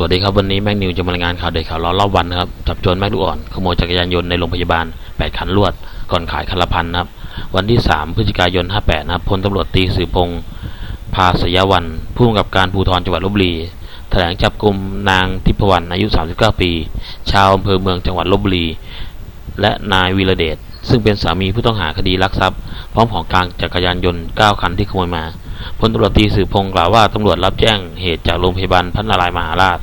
สวัสดีครับวันนี้แม็กนิวจะมารายงานข่าวเด็ดข่าวร้อนรอบวันนะครับจับโจรแม็กลูกอ่อนขโมยจักรยานยนต์ในโรงพยาบาล 8 คันรวด ก่อนขายคันละพันนะครับ วันที่ 3 พฤศจิกายน 58 นะครับพลตำรวจตีสืบพงษ์ภาสยวันผู้กำกับการภูธรจังหวัดลบบุรีแถลงจับกลุ่มนางทิพวรรณอายุ 39 ปี ชาวอำเภอเมืองจังหวัดลบบุรี และนายวีระเดชซึ่งเป็นสามีผู้ต้องหาคดีลักทรัพย์ พร้อมของกลางจักรยานยนต์ 9 คันที่ขโมยมา พลตำรวจตรีสืบพงษ์กล่าวว่าตำรวจรับแจ้งเหตุจากโรงพยาบาลพระนารายมหาราช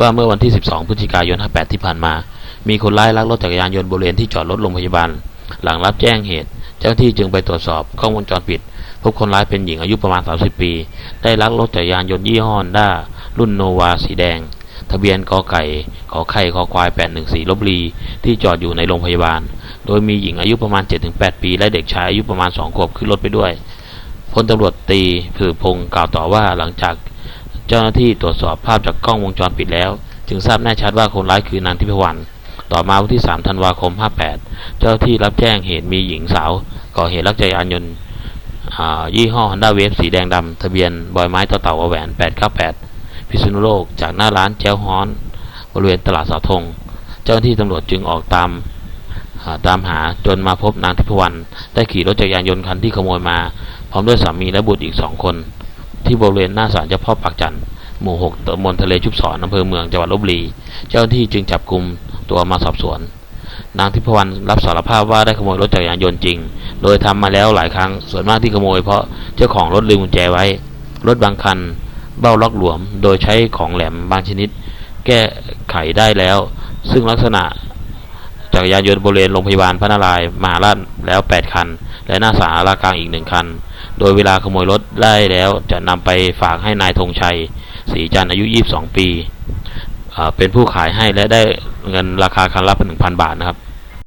ว่าเมื่อวันที่ 12 พฤศจิกายน 58 ที่ผ่านมา มีคนร้ายลักรถจักรยานยนต์บริเวณที่จอดรถโรงพยาบาล หลังรับแจ้งเหตุ เจ้าหน้าที่จึงไปตรวจสอบกล้องวงจรปิด พบคนร้ายเป็นหญิงอายุประมาณ 30 ปี ได้ลักรถจักรยานยนต์ยี่ห้อฮอนด้ารุ่นโนวาสีแดง ทะเบียนกอไก่ขอไข่คอควาย 814ลบบุรีที่จอดอยู่ในโรงพยาบาล โดยมีหญิงอายุประมาณ 7-8 ปี และเด็กชายอายุประมาณ 2 ขวบขึ้นรถไปด้วย พลตำรวจตีผือพงศ์กล่าวต่อว่าหลังจากเจ้าหน้าที่ตรวจสอบภาพจากกล้องวงจรปิดแล้ว จึงทราบแน่ชัดว่าคนร้ายคือนางทิพวรรณต่อมาวันที่ 3 ธันวาคม 58 เจ้าหน้าที่รับแจ้งเหตุมีหญิงสาว ก่อเหตุลักจักรยานยนต์ยี่ห้อ Honda Wave สีแดงดำทะเบียนบอยไม้ต่อเต่าแหวน 898 พิษณุโลก จากหน้าร้านแจ้วฮ้อน บริเวณตลาดสาธงเจ้าหน้าที่ตำรวจจึงออกตามาตามหาจนมาพบนางทิพวรรณได้ขี่รถจักรยานยนต์คันที่ขโมยมา ร้อมด้วยสามีและบุตรอีกสองคน ที่บริเวณหน้าศาลเจ้าพ่อปากจันทร์หมู่หกตำบลทะเลชุบศรอำเภอเมืองจังหวัดลบบุรี เจ้าหน้าที่จึงจับกลุ่มตัวมาสอบสวน นางทิพวรรณรับสารภาพว่าได้ขโมยรถจักรยานยนต์จริง โดยทำมาแล้วหลายครั้งส่วนมากที่ขโมยเพราะเจ้าของรถลืมกุญแจไว้ รถบางคัน เบ้าล็อกหลวม โดยใช้ของแหลมบางชนิด แก้ไขได้แล้ว ซึ่งลักษณะ จักรยานยนต์บริเวณโรงพยาบาลพระนารายณ์มหาราชแล้ว 8 คัน และหน้าสารลากลางอีกหนึ่งคัน โดยเวลาขโมยรถได้แล้วจะนำไปฝากให้นายธงชัยศรีจันทร์อายุ 22 ปี เป็นผู้ขายให้และได้เงินราคาคันละ1,000บาทนะครับ